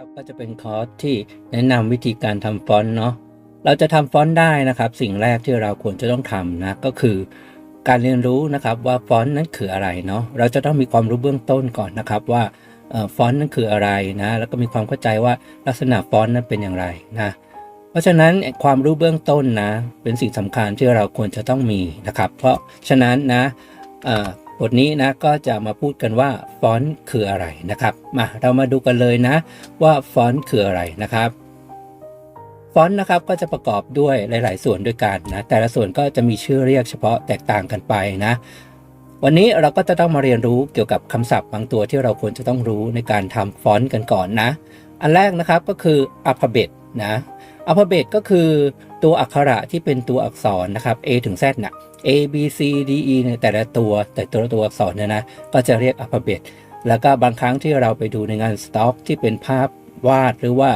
ครับก็จะเป็นคอร์สที่แนะนำวิธีการทำฟอนต์เนาะเราจะทำฟอนต์ได้นะครับ สิ่งแรกที่เราควรจะต้องทำนะก็คือ การเรียนรู้นะครับว่าฟอนต์นั้นคืออะไรเนาะเราจะต้องมีความรู้เบื้องต้นก่อนนะครับว่าฟอนต์นั้นคืออะไรนะแล้วก็มีความเข้าใจว่าลักษณะฟอนต์นั้นเป็นอย่างไรนะเพราะฉะนั้นความรู้เบื้องต้นนะเป็นสิ่งสำคัญที่เราควรจะต้องมีนะครับ เพราะฉะนั้นนะเออ บทนี้นะก็จะมาพูดกันว่าฟอนต์คืออะไรนะครับมาเรามาดูกันเลยนะว่าฟอนต์คืออะไรนะครับฟอนต์นะครับก็จะประกอบด้วยหลาย ๆ ส่วนด้วยกันนะแต่ละส่วนก็จะมีชื่อเรียกเฉพาะแตกต่างกันไปนะวันนี้เราก็จะต้องมาเรียนรู้เกี่ยวกับคำศัพท์บางตัวที่เราควรจะต้องรู้ในการทำฟอนต์กันก่อนนะ อันแรกนะครับก็คืออัลฟาเบตนะ อัลฟาเบตก็คือตัวอักขระที่เป็นตัวอักษรนะครับ A ถึง Z นะ A B C D E เนี่ยแต่ละตัวแต่ตัวตัวอักษรเนี่ยนะก็จะเรียกอัลฟาเบตแล้วก็บางครั้งที่เราไปดูในงานสต็อกที่เป็นภาพวาดหรือว่า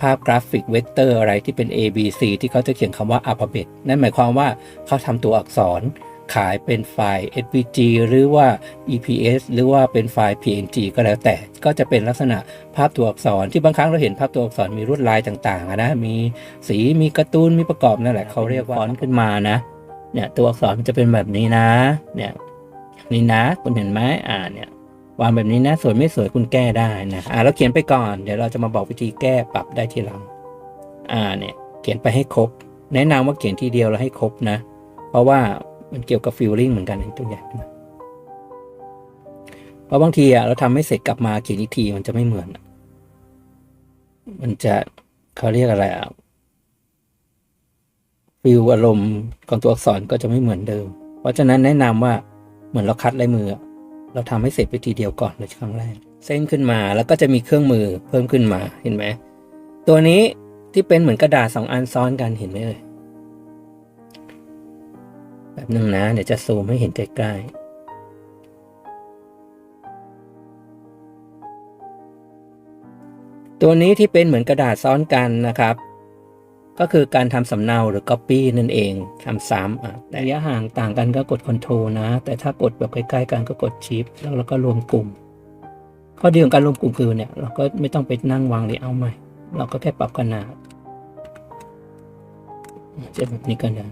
ภาพกราฟิกเวกเตอร์อะไรที่เป็น A B C ที่เขาจะเขียนคำว่าอัลฟาเบตนั่นหมายความว่าเขาทำตัวอักษร ขายเป็นไฟล์ SVG หรือว่า EPS หรือว่าเป็นไฟล์ PNG ก็แล้วแต่ ก็จะเป็นลักษณะภาพตัวอักษรที่บางครั้งเราเห็นภาพตัวอักษรมีลวดลายต่างๆอะนะ มีสี มีการ์ตูน มีประกอบนั่นแหละเขาเรียกว่าฟอนต์ขึ้นมานะ เนี่ยตัวอักษรมันจะเป็นแบบนี้นะ เนี่ยนี่นะคุณเห็นไหมอ่าเนี่ยวางแบบนี้นะสวยไม่สวยคุณแก้ได้นะอ่าเราเขียนไปก่อนเดี๋ยวเราจะมาบอกวิธีแก้ปรับได้ทีหลังอ่าเนี่ยเขียนไปให้ครบ แนะนำว่าเขียนทีเดียวแล้วให้ครบนะ เพราะว่า มันเกี่ยวกับฟิลลิ่งเหมือนกันในตัวอย่างเพราะบางทีอะเราทำไม่เสร็จกลับมาเขียนอีกทีมันจะไม่เหมือน มันจะเขาเรียกอะไรอะฟิลอารมณ์ของตัวอักษรก็จะไม่เหมือนเดิม เพราะฉะนั้นแนะนำว่าเหมือนเราคัดลายมือ เราทำให้เสร็จไปทีเดียวก่อนเลยครั้งแรก เส้นขึ้นมาแล้วก็จะมีเครื่องมือเพิ่มขึ้นมาเห็นไหมตัวนี้ที่เป็นเหมือนกระดาษสองอันซ้อนกันเห็นไหมเอ่ย แบบหนึ่งนะ เดี๋ยวจะซูมให้เห็นใกล้ๆตัวนี้ที่เป็นเหมือนกระดาษซ้อนกันนะครับ ก็คือการทำสำเนาหรือ Copy นั่นเองทำซ้ำแต่ระยะห่างต่างกันก็กด Ctrl นะ แต่ถ้ากดแบบใกล้ๆกันก็กด Shift แล้วเราก็รวมกลุ่ม ข้อดีของการรวมกลุ่มคือเนี่ยเราก็ไม่ต้องไปนั่งวางเลเอร์ใหม่ เราก็แค่ปรับขนาดจะแบบนี้ก็ได้